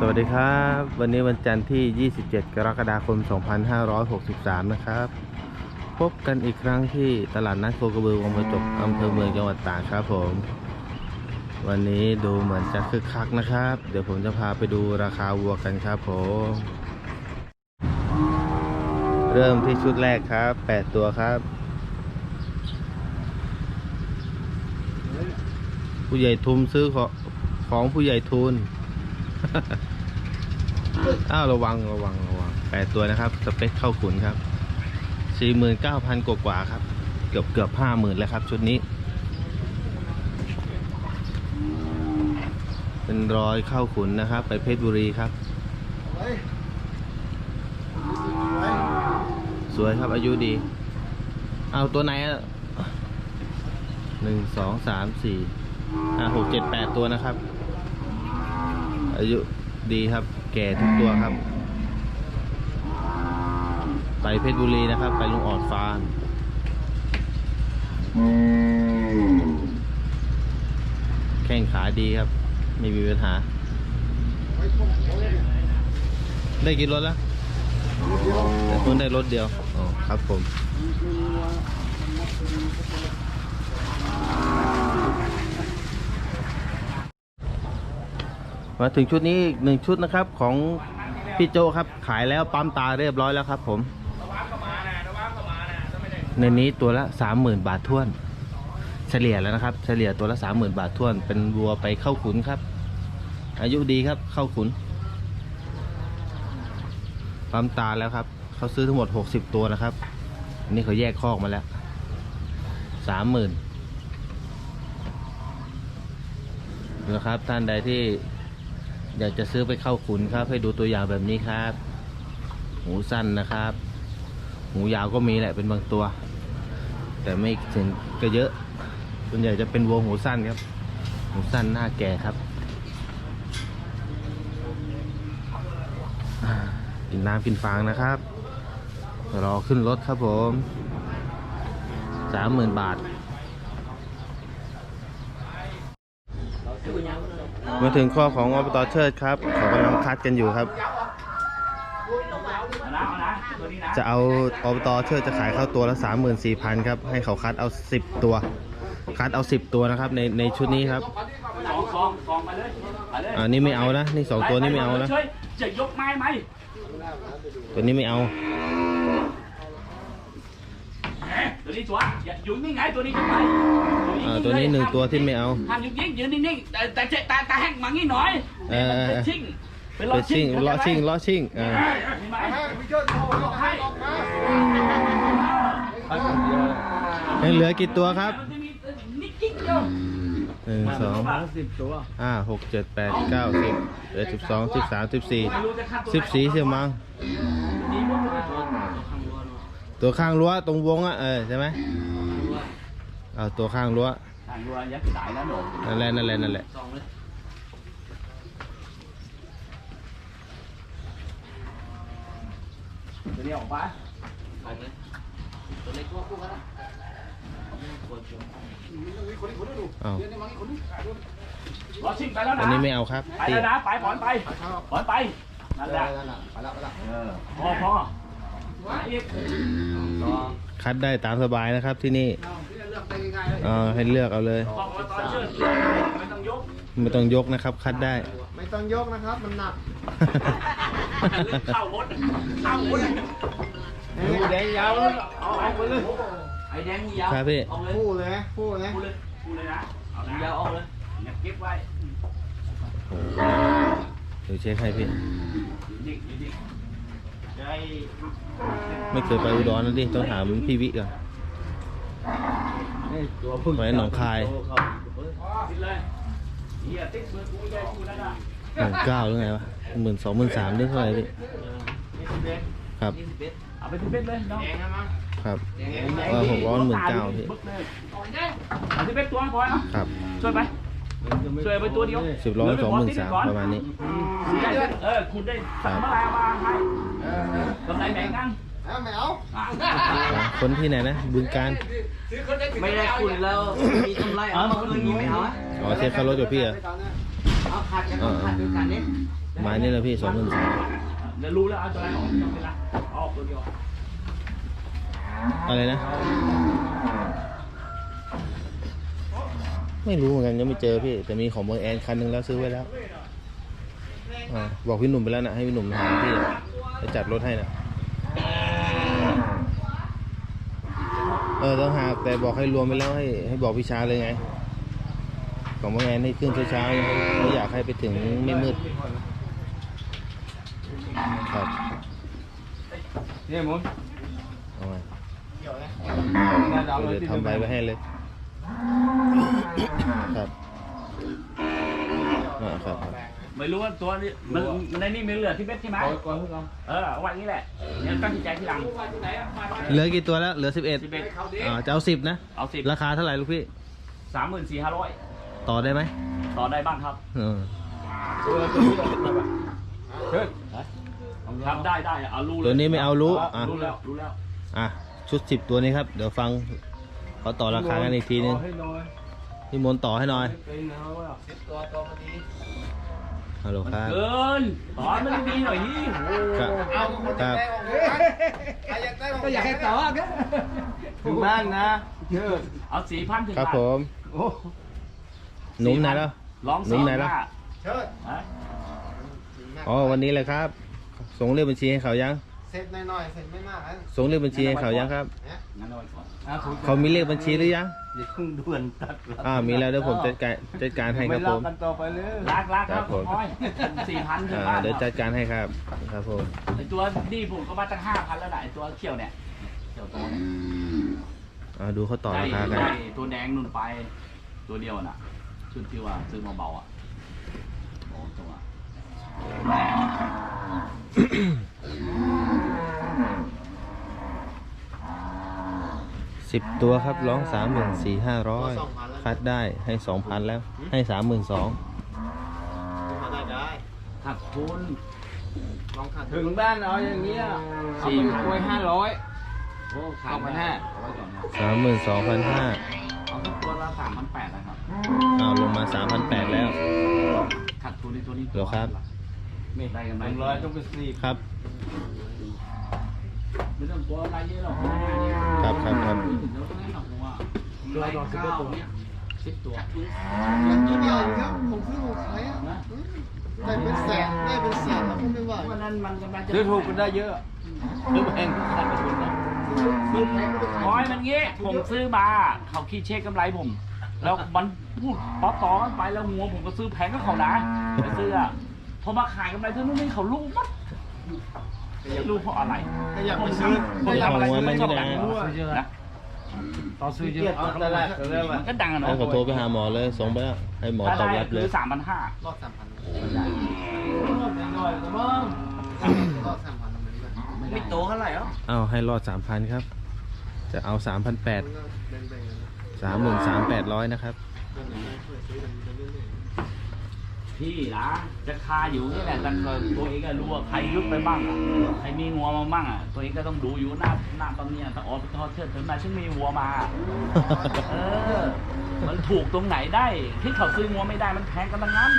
สวัสดีครับ วันนี้วันจันทร์ที่ 27 กรกฎาคม 2563 นะครับ พบกันอีกครั้งที่ตลาดนัดโคกระบือวังประจบอำเภอเมืองจังหวัดตากครับผม วันนี้ดูเหมือนจะคึกคักนะครับ เดี๋ยวผมจะพาไปดูราคาวัวกันครับผม เริ่มที่ชุดแรกครับ 8 ตัวครับ ผู้ใหญ่ทุมซื้อของของผู้ใหญ่ทุน อ้าวระวังระวังระวังแปดตัวนะครับ สเปคเข้าขุนครับสี่หมื่นเก้าพันกว่าครับ เกือบเกือบห้าหมื่นแล้วครับ ชุดนี้ เป็นรอยเข้าขุนนะครับ ไปเพชรบุรีครับ สวยครับอายุดี เอาตัวไหนอะหนึ่งสองสามสี่ห้าหกเจ็ดแปดตัวนะครับ อายุดีครับ แก่ทุกตัวครับ ไปเพชรบุรีนะครับ ไปลุงออดฟาร์มแข้งขาดีครับ ไม่มีปัญหา ได้กี่รถแล้วแต่เพิ่งได้รถเดียว อ๋อ ครับผม มาถึงชุดนี้อีกหนึ่งชุดนะครับของพี่โจครับขายแล้วปั๊มตาเรียบร้อยแล้วครับ ผมในนี้ตัวละสามหมื่นบาทท้วน เฉลี่ยแล้วนะครับ เฉลี่ยตัวละสามหมื่นบาทท้วน เป็นวัวไปเข้าขุนครับ อายุดีครับเข้าขุนปั๊มตาแล้วครับเขาซื้อทั้งหมดหกสิบตัวนะครับอันนี้เขาแยกคอกมาแล้วสามหมื่นนะครับท่านใดที่ อยากจะซื้อไปเข้าขุนครับ ให้ดูตัวอย่างแบบนี้ครับ หูสั้นนะครับ หูยาวก็มีแหละเป็นบางตัว แต่ไม่ถึงก็เยอะส่วนใหญ่จะเป็นวัวหูสั้นครับ หูสั้นหน้าแก่ครับกินน้ำกินฟางนะครับรอขึ้นรถครับผมสามหมื่นบาท มาถึงข้อของอบตเชิดครับเขากำลังคัดกันอยู่ครับ จะเอาอบตเชิดจะขายเข้าตัวละสามหมื่นสี่พันครับ ให้เขาคัดเอาสิบตัว คัดเอาสิบตัวนะครับ ในในชุดนี้ครับสองสองสองไปเลยไปเลยอ่านี่ไม่เอานะนี่สองตัวนี้ไม่เอานะช่วยจะยกไม้ไหมตัวนี้ไม่เอาแหม ตัวนี้ชัวร์อย่าอยู่นี่ไงตัวนี้จะไปอ่าตัวนี้หนึ่งตัวที่ไม่เอาห้ามยิงยิงยืนนิ่งๆแต่แต่แต่แต่แห้งมางี้หน่อยเออเออเออเป็นชิงเป็นรเป็อนชิ่งล้อชิ่งล้อชิ่งอ่าเห็นไหมบอกให้ยังเหลือกี่ตัวครับมันจะมีนิดจิ๊กเดียวหนึ่งสองห้าหกเจ็ดแปดเก้าสิบเอ็ดสิบสองสิบสามสิบสี่ไม่รู้จะฆ่าตัวสิบสี่เสียมั้งดีหมดเลย ตัวข้างรั้วตรงวงอะเออใช่ไหมเอาตัวข้างรั้วทางรัวยักษ์สายแล้วหนูนั่นแหละนั่นแหละนั่นแหละสองเลยตัวนี้ออกไปสองเลยตัวเล็กก็คู่กันนะเอารอชิงไปแล้วนะอันนี้ไม่เอาครับ ไปตีแล้วนะ ไปถอนไปถอนไป นั่นแหละเออพอพออีกรอ คัดได้ตามสบายนะครับที่นี่เออให้เลือกเอาเลยบอกว่าตอนเชิญไม่ต้องยกไม่ต้องยกนะครับ คัดได้ ไม่ต้องยกนะครับ มันหนักเข้ารถเข้ารถดูแดงยาวเลยเอาเอาไปเลยไอ้แดงยาวครับพี่เอาเลยคู่เลยคู่เลยพูดเลยพูดเลยนะเอายาวเอาเลยอย่าเก็บไว้เดี๋ยวเช็คให้พี่ดิกดิกจะ ได้ไม่เคยไปอุดรนะดิต้องถามพี่วิก่อนตัวพึ่งไปหนองคายติดเลยเฮียติ๊กมือกูใหญ่กูแล้วนะหมื่นเก้าหรือไงวะหมื่นสองหมื่นสามหรือเท่าไหร่พี่ครับเอาไปที่เบ็ดเลยน้องครับว่าหกร้อยหมื่นเก้าพี่เอาที่เบ็ดตัวพอเนาะครับช่วยไปช่วยไปตัวเดียวสิบร้อยสองหมื่นสามประมาณนี้เออคุณได้สั่งเมื่อไหร่เอามาให้กำไร แบ่งกันเอาไม่เอาอะอ๋อคนที่ไหนนะบึงการไม่ได้คุณแล้วมีกำไรเอามาคืนนี้ไม่เอาอะอ๋อเช็คค่ารถกับพี่เหรอเอาเอาขาดกันเอาขาดด้วยกันนี่ไม้นี่แหละพี่สองหมื่นสามเดี๋ยวรู้แล้วเอาตัวไหนออกไม่ต้องเป็นไรเอาออกตัวเดียวอะไรนะ ไม่รู้เหมือนกันยังไม่เจอพี่ แต่มีของเบอร์แอนคันหนึงแล้วซื้อไว้แล้วอาบอกพี่หนุ่มไปแล้วนะให้พี่หนุ่มหาพี่จะจัดรถให้นะ เออต้องหาแต่บอกให้รวมไปแล้วให้ให้บอกพี่ชาเลยไงของเบอร์แอนให้ขึ้นเช้าๆไม่อยากให้ไปถึงไม่มืดครับเนี่ยมุนเอามาเดี๋ยวนะเดี๋ยวทำใบไว้ให้เลยครับอ่าครับครับ ไม่รู้ว่าตัวนี้มันมันในนี่มีเหลือที่เบ็ดใช่ไหมก่อนเพื่อนเราเออเอาไว้อย่างนี้แหละเนี่ยตั้งใจทีหลังเหลือกี่ตัวแล้วเหลือสิบเอ็ดสิบเอ็ดอ่าจะเอาสิบนะเอาสิบราคาเท่าไหร่ลูกพี่สามหมื่นสี่ห้าร้อยต่อได้ไหมต่อได้บ้างครับเออเชิญครับได้ได้เอารู้เลยตัวนี้ไม่เอารู้อะรู้แล้วรู้แล้วอะชุดสิบตัวนี้ครับเดี๋ยวฟังเขาต่อราคากันอีกทีนึงให้หน่อยพี่มนต์ต่อให้หน่อยเป็นเอาอะสิบตัวตัวพอดี ฮัลโหลครับ เกินตอนมันดีหน่อยนี่โอ้ครับ เอาคนคจะรับได้ของใครอยากได้ของก็อยากให้ต่อกันถึงบ้านนะเชิญเอาสี่พันถึงครับบาทผมโอ้หนุ่มไหนแล้ว ลองหนุ่มไหนล่ะ เชิญฮะอ๋อวันนี้เลยครับ ส่งเลขบัญชีให้เขายัง เสร็จหน่อยๆเสร็จไม่มากนะส่งเลขบัญชีให้เขายังครับงั้นเอาไว้ก่อนเขามีเลขบัญชีหรือยังอย่าเพิ่งด่วนตัดอ่ามีแล้วเดี๋ยวผมจัดการจัดการให้ครับผมกันต่อไปเลยลากลากคครัรับบผมร้อยสี่พันถึงอ่าบ้านเดี๋ยวจัดการให้ครับครับผมไอตัวนี่ผมก็มาตั้งห้าพันแล้วนะไอตัวเขียวเนี่ยเขียวโตเนี่ยอ่าดูเขาต่อราคากัน ได้ตัวแดงนุ่นไป ตัวเดียวน่ะ ชุดที่ว่าซื้อมาเบาอะโอ้ตัว สิบตัวครับร้องสามหมื่นสี่ห้าร้อยคัดได้ให้สองพันแล้วให้สามหมื่นสองได้ได้ขาดทุนลองขัดถึงบ้านเอาอย่างเงี้ยเอาสี่ไปพันกล้วยห้าร้อยโอ้ขาสดองพันห้าเอาไว้ก่อนนะสามหมื่นสองพันห้าเอาสักตัวละสามพันแปดนะครับอ้าวลงมาสามพันแปดแล้ว ขาดทุนในตัวนี้เหรอครับ ไม่ได้กันไหมหนึ่งร้อยต้องเป็นสี่ครับ ครับครับครับไม่ถึงแล้วก็ให้หรอกผมว่าตัวดอกสิบตัวเนี่ยสิบตัวอย่างนี้เดียวครับผมซื้อของใครอะได้เป็นแสนได้เป็นแสนแล้วก็ไม่ไหววันนั้นมันกำลังจะซื้อถูกกันได้เยอะซื้อแพงขาดทุนนะซื้อแพงก็ไปขายร้อยมันงี้ผมซื้อมาเขาคิดเช็คกำไรผม แล้วมันพูดต่อต่อกันไปแล้วหัวผมก็ซื้อแพงก็เขานะไปซื้ออะพอมาขายกำไรเท่านั้นนี่เขารู้มัด ไม่รู้เพราะอะไรก็อยากไปซื้อผมทำอะไรไม่ชอบดังเอาไว้นะต่อซื้อเยอะเอาตลาดเริ่มมันก็ดังอะให้เนาะเขาโทรไปหาหมอเลยส่งไปแล้วให้หมอถ้าตอบได้รับเลคืยอสามพันห้ารอบสามพันหน่อยก็มั้งรอบสามพันมันดีกว่าไม่โตเท่าไหร่อะอ้าวให้รอดสามพันครับ จะเอาสามพันแปดมันก็แบ่งๆกันนะสามหมื่นสามแปดร้อยนะครับแบ่งๆกันเพื่อซื้อกันไปเรื่อย พี่นะจะคาอยู่นี่แหละแต่ตัวเองก็รู้ว่าใครยุบไปบ้างอะใครมีงัวมาบ้างอะตัวเองก็ต้องดูอยู่หน้าหน้าตอนเนี้ยถ้าออกไปทอดเชือดถึงมาฉันมีวัวมา เออ มันถูกตรงไหนได้ ที่เขาซื้องัวไม่ได้มันแพงกันทั้งนั้น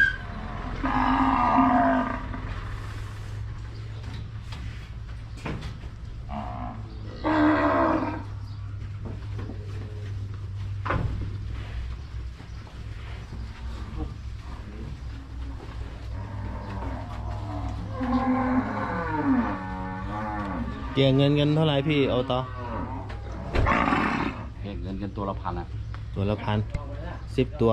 กี่ยเงินกันเท่าไหร่พี่เอาต่อเก็บเงินกันตัวละพันอะตัวละพันสิบตัว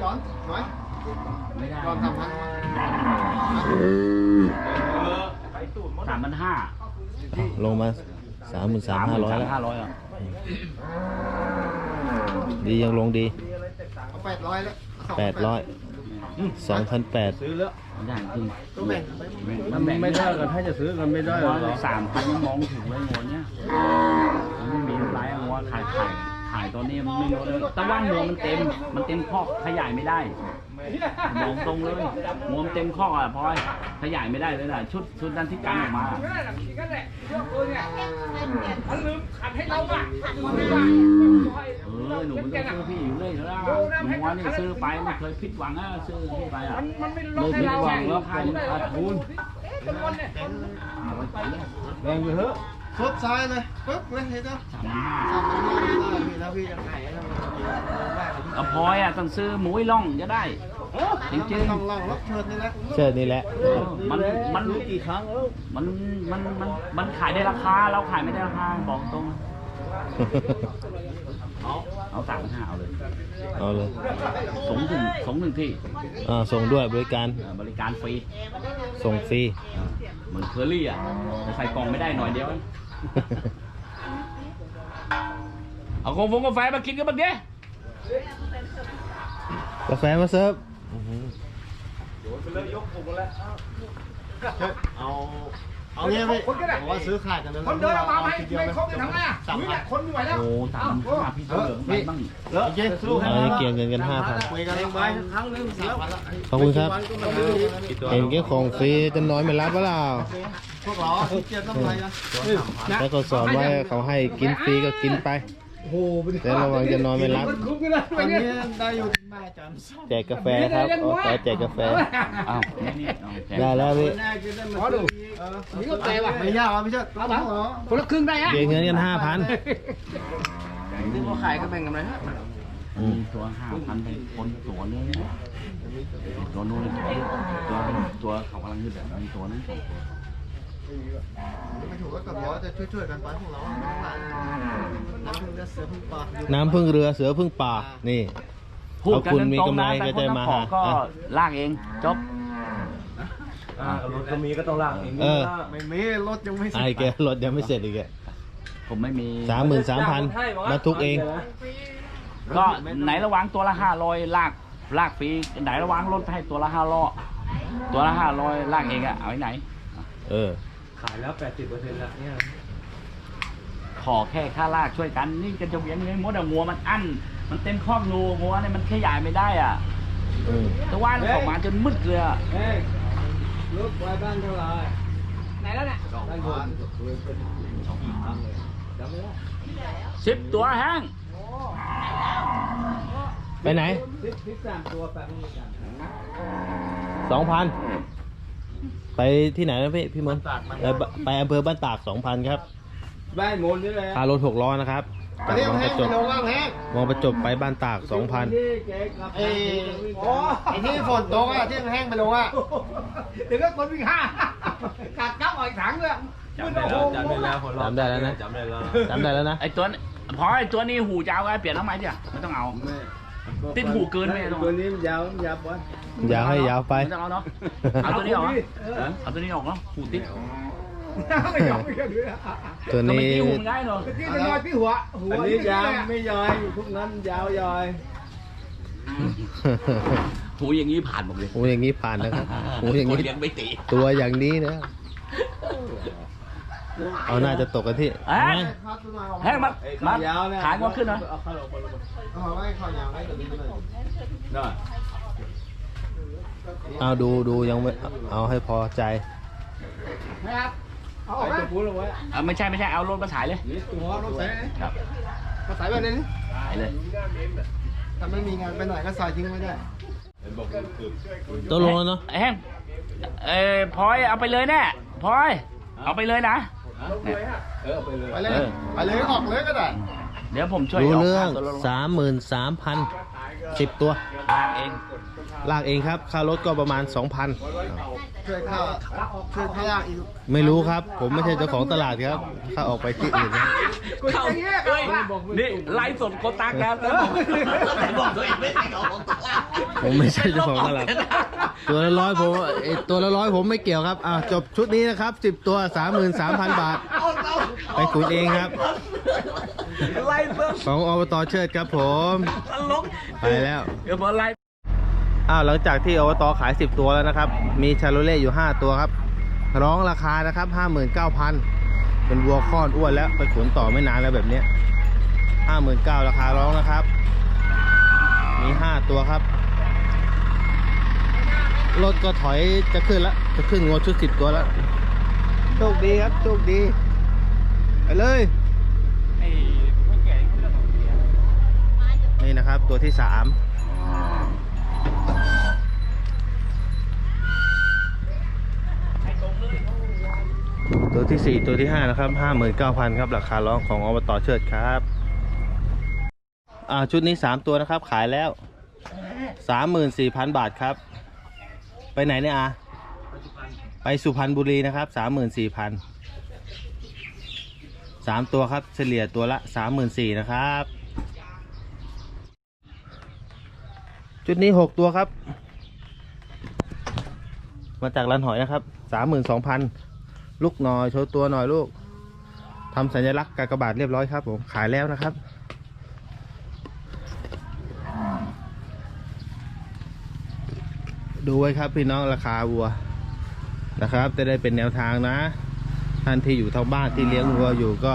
ๆเชิญย้อนหน่อยไม่ได้รอบสามพันสามพันห้าลงมาสามหมื่นสามห้าร้อยแล้วห้าร้อยอะดียังลงดีเอาแปดร้อยแล้วแปดร้อยสองพันแปดซื้อแล้วได้จริงก็แบ่งไปมันแบ่งไม่ได้กันถ้าจะซื้อกันไม่ได้หรอกสามพันยังมองถึงเลยงวเนี้ยมันไม่มีไรอะงัวขายขายขายตอนนี้มันไม่รู้เลยแต่ว่างัวมันเต็ม มันเต็มคอกขยายไม่ได้มองตรงเลยงัวมันเต็มคอกอะพอยขยายไม่ได้เลยนะชุดชุดนั้นที่กันออกมาเออหนูมันต้องซื้อพี่อยู่เลยแล้วงัวนี่ซื้อไปไม่เคยผิดหวังอะซื้อพี่ไปอะไม่ผิดหวังแล้วพันขาดทุนแบ่งไปเถอะ ฟุบซ้ายเลยปึ๊บเลยเห็นไหมสามพันห้าสามพันห้าได้พี่แล้วพี่จะขายแล้วมันจะมีได้เอาพลอยอะต้องซื้อหมูไอ้ล่องจะได้จริงต้องลองรถเชิญนี่แหละเชิดนี่แหละๆมันมันซื้อกี่ครั้งแล้วมันมันมันมันขายได้ราคา เราขายไม่ได้ราคาบอกตรง เอาเอาสามพันห้าเอาเลย เอาเลยส่งถึงส่งถึงที่อ่าส่งด้วยบริการเออบริการฟรีส่งฟรีเออเหมือนเคอรี่อะแต่ใส่กล่องไม่ได้หน่อยเดียว เองเอากาแฟกาแฟมากินกันบ้างดิกาแฟมาเสิร์ฟเอา เอาเงี้ยพี่บอกว่าซื้อขายกันเลยคนเดินออกมาไหมทีเดียวไม่ครบจะทำไงอะสามนี่พัแหนละคนไม่ไหวแล้วโอ้สามพันห้าพี่เสือไปบ้างโอเคสู้อันนี้เกี่ยงเงินกันห้าพันคุยกันแบ่เองงไปไปครั้งหนึงเสียขอบคุณครับวันก็ไม่ซื้อเห็นแค่ของฟรีจะน้อยไม่รับเปล่าพวกเราที่เกียรต้องอะไรนะแล้วก็สอนว่าเขาให้กินฟรีก็กินไป โอ้โหแต่ระวังจะนอนไม่รับคุ้มกันเลยอันนี้ได้อยู่ที่แม่จันทร์แจกกาแฟครับออกไปแจกกาแฟอ้าวนี่นี่เอาแจกได้แล้วพี่แน่จะได้มาขอดูเออนี่ก็แต่ว่ะไม่ยากอะพี่เชิดรับเหรอคนละครึ่งได้ฮะเกี่ยงเงินกันห้าพันซื้อมาขายก็แบ่งกันไหมฮะมีตัวห้าพันไปคนตัวนึงตัวนู้นตัวตัวเขากำลังยืดแบบมีตัวนึง ไม่ถูกก็กับร้อยจะช่วยๆกันไปพวกเราน้องหลานน้ำพึ่งจะเสือพึ่งปลาอยู่น้ำพึ่งเรือเสือพึ่งป่านี่พูดกันเอาคุณมีตรงกำไรๆนะก็แต่จะคนมาขอหาก็อะลากเองจบรถก็มีก็ต้องลากเองเออไม่มีรถยังไม่เสร็ไอ้จแกรถยังไม่เสร็จอีกอะผมไม่มีสามหมื่นสามพันมาทุกเอง ก็ไหนระวังตัวละห้าร้อยลากลากฟรีไหนระวังรถให้ตัวละห้าร้อยตัวละห้าร้อยลากเองอะเอาไว้ไหน เออ ขายแล้ว80%แล้วเนี่ยขอแค่ค่าลากช่วยกัน นี่กันจะเวียนเงินมดอะงัวมันอั้น มันเต็มคอกงูงัวเนี่ยมันขยายไม่ได้อะอืมแต่ว่าออกมาจนมืดเลยอะเฮ้ยรถไว้บ้านเท่าไหร่ไหนแล้วเนี่ยบ้านผมจำไม่ได้สิบตัวแห้งไปไหนสิบสิบสามตัวแปดไม่กันสองพัน ไปที่ไหนนะพี่พี่มนต์เอ่อไปอำเภอบ้านตากสองพันครับบ้านหมดนี่แหละค่ารถหกล้อนะครับอัจานกนี้มองแห้ประงจไปบลงว่างแห้งมองประจบไปบ้านตากสองพันนี่แกกลับไอ้โอ้ไอ้ที่ฝนตกอะที่แห้งไปลงอะเดี๋ยวก็คนวิ่งห้ากัดจับออกอีกถังเลยจำได้แล้วจำได้แล้วคนรอบจำได้แล้วนะจำได้แล้วจำได้แล้วนะไอตัวนี้พอไอตัวนี้หูจะเอาไว้เปลี่ยนทำไมเดี๋ยวไม่ต้องเอา ติดหูเกินไหมตัวนี้มันยาวมันยาวปะยาวให้ยาวไปไม่ต้องเอาเนาะ เอาตัวนี้ออกเนอะเอาตัวนี้ออกเนาะหูติดไม่ยอมไม่ยอมด้วยตัวก็ไม่นี้ติ้วมันง่ายเนาะ ที่จะลอยที่หัวหัวอันนี้ยาวไม่ย่อยพวกนั้นยาวยอยหูอย่างนี้ผ่านหมดเลยโอ้อย่างนี้ผ่านนะครับโอ้อย่างคนนี้เลี้ยงไม่ตีตัวอย่างนี้นะ เอาน่าจะตกกันที่เอ้ยไหมข้าวตัวน้อยออกแห้งมาไอ้มาขายาวเนี่ยขายงวขึ้นหน่อยเอาเข้าลงไปลงไปเอาไว้ข้าวยาวไว้ตัวนี้เลยได้เอาดูดูยังไม่เอาให้พอใจนะครับเอาอไอ้อกตัวนะพูดลงไว้เออไม่ใช่ไม่ใช่เอารถมาถ่ายเลยนี่ตัวรถใส่ครับก็ใส่แบบนี้ถ่ายเลยถ้าไม่มีงานไปไหนก็ใส่ทิ้งไว้ได้ตัวลงแล้วเนาะไอ้แห้งเอ้ยพลอยเอาไปเลยแน่พลอยเอาไปเลยนะ เนี่ยเออเอาไปเลย ไปเลยไปเลยออกเลยก็ได้เดี๋ยวผมช่วยรู้กเรื่องค่าตัวลงสามหมื่นสามพันสิบตัว ลากเอง ลากเองครับ ค่ารถก็ประมาณสองพันช่วยข้าวช่วยข้าวลากอีกไม่รู้ครับ ผมไม่ใช่เจ้าของตลาดครับ ถ้าออกไปที่อื่นนะเข้าเฮ้ยนี่ไลฟ์สดโคตักนะแต่บอกแต่บอกตัวเองไม่ใช่ของตลาด ผมไม่ใช่เจ้าของตลาด ตัวละร้อยผมไอ้ตัวละร้อยผมไม่เกี่ยวครับอ่าจบชุดนี้นะครับสิบตัวสามหมื่นสามพันบาท ไปขุนเองครับ ไล่เพิ่มของอบตเชิดครับผม ตลกไปแล้ว เดี๋ยวพอไล่อ้าวหลังจากที่อบตขาย 10 ตัวแล้วนะครับ มีชาโลเล่อยู่ 5 ตัวครับ ร้องราคานะครับ 59,000 เป็นวัวค้อนอ้วนแล้ว ไปขนต่อไม่นานแล้วแบบเนี้ย59,000ราคาร้องนะครับ มี 5 ตัวครับ รถก็ถอยจะขึ้นแล้วจะขึ้นงวชุด10ตัวแล้วโชคดีครับโชคดี ไปเลยไอ้ไม่แก่เรื่องของเสียนี่นะครับตัวที่สามตัวที่สี่ตัวที่ห้านะครับห้าหมื่นเก้าพันครับราคาร้องของอบตเชิดครับอ่าชุดนี้สามตัวนะครับขายแล้วสามหมื่นสี่พันบาทครับ ไปไหนเนี่ยอาไปสุพรรณบุรีนะครับสามหมื่นสี่พันสามตัวครับเฉลี่ยตัวละสามหมื่นสี่นะครับชุดนี้หกตัวครับ มาจากร้านหอยนะครับสามหมื่นสองพันลูกหน่อยโชว์ตัวหน่อยลูกทำสัญลักษณ์กากบาทเรียบร้อยครับผมขายแล้วนะครับ ดูไว้ครับพี่น้องราคาวัวนะครับ จะได้เป็นแนวทางนะ ท่านที่อยู่ทางบ้านที่เลี้ยงวัวอยู่ก็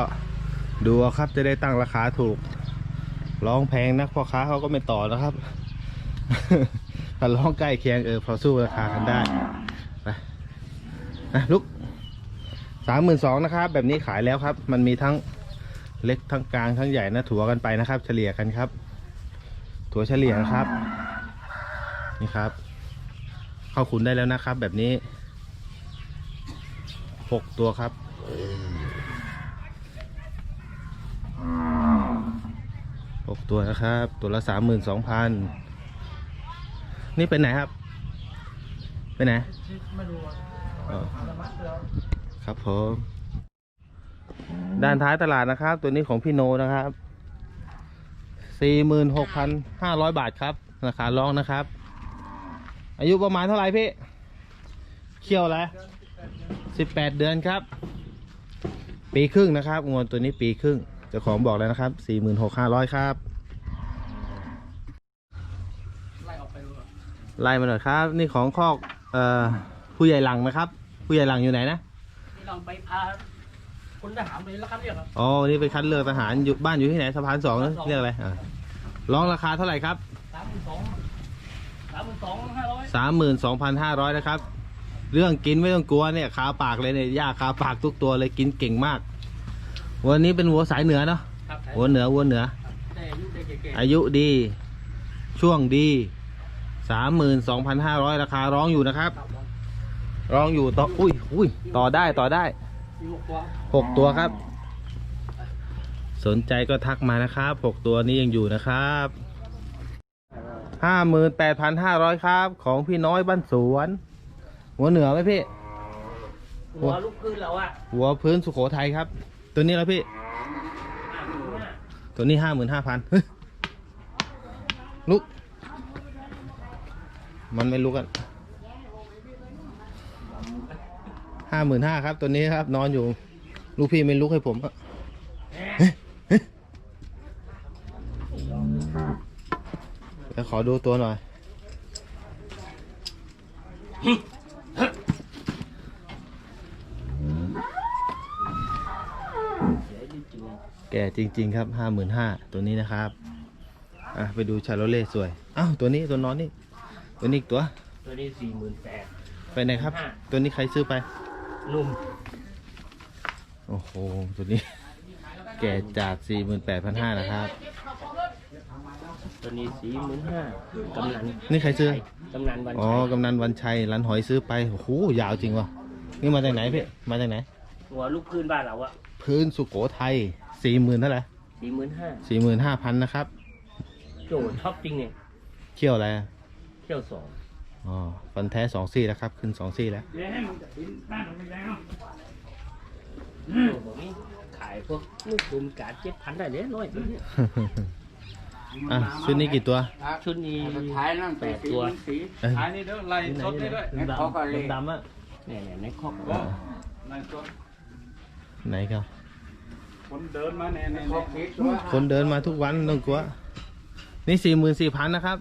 ดูครับจะได้ตั้งราคาถูก ร้องแพงนักพ่อค้าเขาก็ไม่ต่อนะครับถ้าร้องใกล้เคียงเออพอสู้ราคากันได้ไปนะลุกสามหมื่นสองนะครับ แบบนี้ขายแล้วครับ มันมีทั้งเล็กทั้งกลางทั้งใหญ่นะถัวกันไปนะครับ เฉลี่ยกันครับ ถัวเฉลี่ยครับ นี่ครับ เข้าขุนได้แล้วนะครับ แบบนี้หกตัวครับ หกตัวนะครับ ตัวละสามหมื่นสองพัน นี่เป็นไหนครับเป็นไหนครับผม ด้านท้ายตลาดนะครับ ตัวนี้ของพี่โนนะครับสี่หมื่นหกพันห้าร้อยบาทครับราคาร้องนะครับ อายุประมาณเท่าไหร่พี่เคี่ยวแล้วสิบแปดเดือนครับ ปีครึ่งนะครับงวดตัวนี้ปีครึ่งเจ้าของบอกแล้วนะครับสี่หมื่นหกห้าร้อยครับไล่ออกไปเลยไล่มาหน่อยครับ นี่ของคอกเอ่อผู้ใหญ่หลังนะครับ ผู้ใหญ่หลังอยู่ไหนนะนี่ลองไปพาคุณทหารไปแล้วครับเรียกครับอ๋อนี่ไปคัดเลือกทหารอยู่บ้านอยู่ที่ไหนสะพานสองนะสะพานสองเรียกอะไรอ่าร้องราคาเท่าไหร่ครับสามหมื่นสอง สามหมื่นสองห้าร้อยสามหมื่นสองพันห้าร้อยนะครับ เรื่องกินไม่ต้องกลัวเนี่ยคาปากเลยเนี่ยย่าคาปากทุกตัวเลยกินเก่งมากวันนี้เป็นวัวสายเหนือเนาะครับวัวเหนือวัวเหนือแต่อายุเด็กแก่อายุดี ช่วงดีสามหมื่นสองพันห้าร้อยราคาร้องอยู่นะครับ ร้องอยู่ต่ออุ้ยอุ้ยต่อได้ต่อได้มีหกตัวหกตัวครับ สนใจก็ทักมานะครับหกตัวนี้ยังอยู่นะครับ ห้าหมื่นแปดพันห้าร้อยครับ ของพี่น้อยบ้านสวน หัวเหนือไหมพี่ หัวลูกขึ้นแล้วอะหัวพื้นสุโขทัยครับ ตัวนี้แล้วพี่ห้าหมื่นห้าตัวนี้ห้าหมื่นห้าพันลุก มันไม่ลุกกันห้าหมื่นห้าครับ ตัวนี้ครับ นอนอยู่ ลูกพี่ไม่ลุกให้ผมอะเดี๋ยว ขอดูตัวหน่อย แก่จริง ๆ ครับห้าหมื่นห้าตัวนี้นะครับ อะ ไปดูชาโลเล่สวย อ้าว ตัวนี้ตัวนอนนี่ ตัวนี้อีกตัว ตัวนี้สี่หมื่นแปดไปไหนครับห้าตัวนี้ใครซื้อไปนุ่มโอ้โห ตัวนี้ แก่จากสี่หมื่นแปดพันห้านะครับ ตัวนี้สี่หมื่นห้ากำนันนี่ใครซื้อ กำนันวันอ๋อ ชัยกำนันวันชัยร้านหอยซื้อไป โอ้โห ยาวจริงวะนี่มาจากไหนพี่ มาจากไหน หัวลูกพื้นบ้านเราอะพื้นสุโขทัยสี่หมื่นเท่าไหร่สี่หมื่นห้าสี่หมื่นห้าพันนะครับ โจท็อปจริงเนี่ยเขี้ยวอะไรอะเที่ยวสองอ๋อ ฟันแท้สองซี่แล้วครับ ขึ้นสองซี่แล้วโอ้ผมนี่ขายพวกลูกคุมการเจ็ดพันได้เลยน้อยตัวนี้ อะชุดนี้กี่ตัวชุดนี้ท้ายนั่นแปดตัวเอ้ยท้ายนี่เด้อไล่สดนี่ด้วยดำเขาก็เลยๆดำๆอะเนี่ยๆในคอกโอ้ไล่สดไหนครับคนเดินมาแน่แน่ขอบคิดว่าคนเดินมาทุกวันต้องกลัวนี่สี่หมื่นสี่พันนะครับ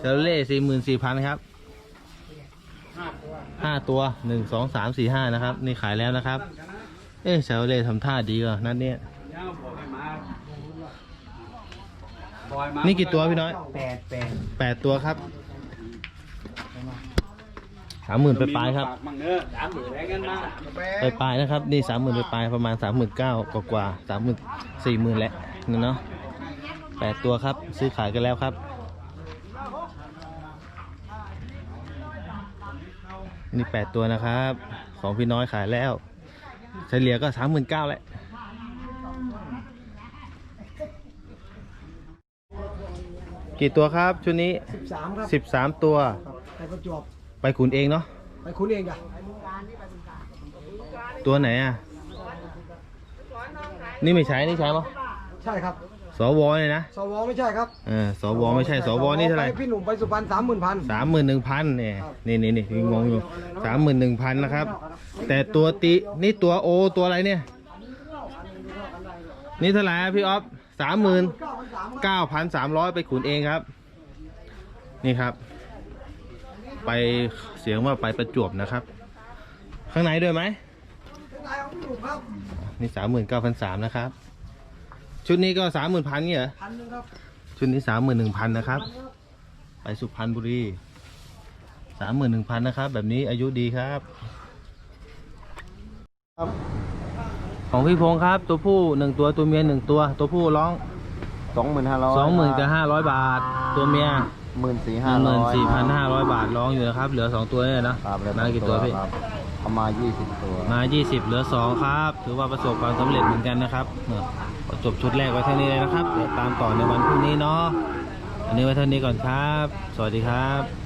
เจลเล่สี่หมื่นสี่พันครับห้าตัวหนึ่งสองสามสี่ห้านะครับ นี่ขายแล้วนะครับ เอ๊ะเชลเล่ทำท่าดีกว่านัดเนี้ย ย่าบอกให้มาปล่อยมา นี่กี่ตัวพี่น้อยแปดแปดแปดตัวครับสามหมื่นไปปลายๆครับฝกมั่งเนอะสามหมื่นแรงกันมาไปปลายๆนะครับ นี่สามหมื่นไปปลายๆประมาณสามหมื่นเก้ากว่าสามหมื่นสี่หมื่นแหละนั่นเนาะแปดตัวครับ ซื้อขายกันแล้วครับ นี่แปดตัวนะครับ ของพี่น้อยขายแล้ว เฉลี่ยก็สามหมื่นเก้าแหละ กี่ตัวครับชุดนี้ สิบสามครับสิบสามตัวไปประจวบไปขุนเองเนาะ ไปคุณเองจ้ะตัวไหนอะ นี่ไม่ใช่นี่ใช่ปะใช่ครับสวเนี่ยนะ สวไม่ใช่ครับเออ สวไม่ใช่ สวนี่เท่าไหร่ ปพี่หนุ่มไปสุพรรณสามหมื่นพัน สามหมื่นหนึ่งพันเนี่ยนี่นี่นี่งงอยู่สามหมื่นหนึ่งพันนะครับ แต่ตัวติ นี่ตัวโอตัวอะไรเนี่ย นี่เท่าไหร่อะพี่ออฟ สามหมื่นเก้าพันสามร้อยไปขุนเองครับ นี่ครับ ไปเสียงว่าไปประจวบนะครับ ข้างในด้วยไหมนายของพี่หนุ่มครับนี่สามหมื่นเก้าพันสามนะครับ ชุดนี้ก็สามหมื่นพันเนี่ยเหรอพันหนึงครับชุดนี้สามหมื่นหนึ่งพันนะครับ ไปสุพรรณบุรีสามหมื่นหนึ่งพันนะครับ แบบนี้อายุดีครับ ของพี่พงษ์ครับ ตัวผู้หนึ่งตัวตัวเมียหนึ่งตัว ตัวผู้ร้องสองหมื่นห้าร้อยสองหมื่นกับห้าร้อยบาท ตัวเมียหมื่นสี่หห้านึ่งหร้มื่นอยสี่พันห้าร้อยบาทร้องอยู่นะครับ เหลือสองตัวเนี่ยนะครับเหลือมากี่ตัวพี่ครับเอามายี่สิบตัวมา20เหลือ2ครับ ถือว่าประสบความสำเร็จเหมือนกันนะครับเนี่ยก็จบชุดแรกไว้เท่านี้เลยนะครับเดี๋ยวตามต่อในวันพรุ่งนี้เนาะอันนี้ไว้เท่านี้ก่อนครับ สวัสดีครับ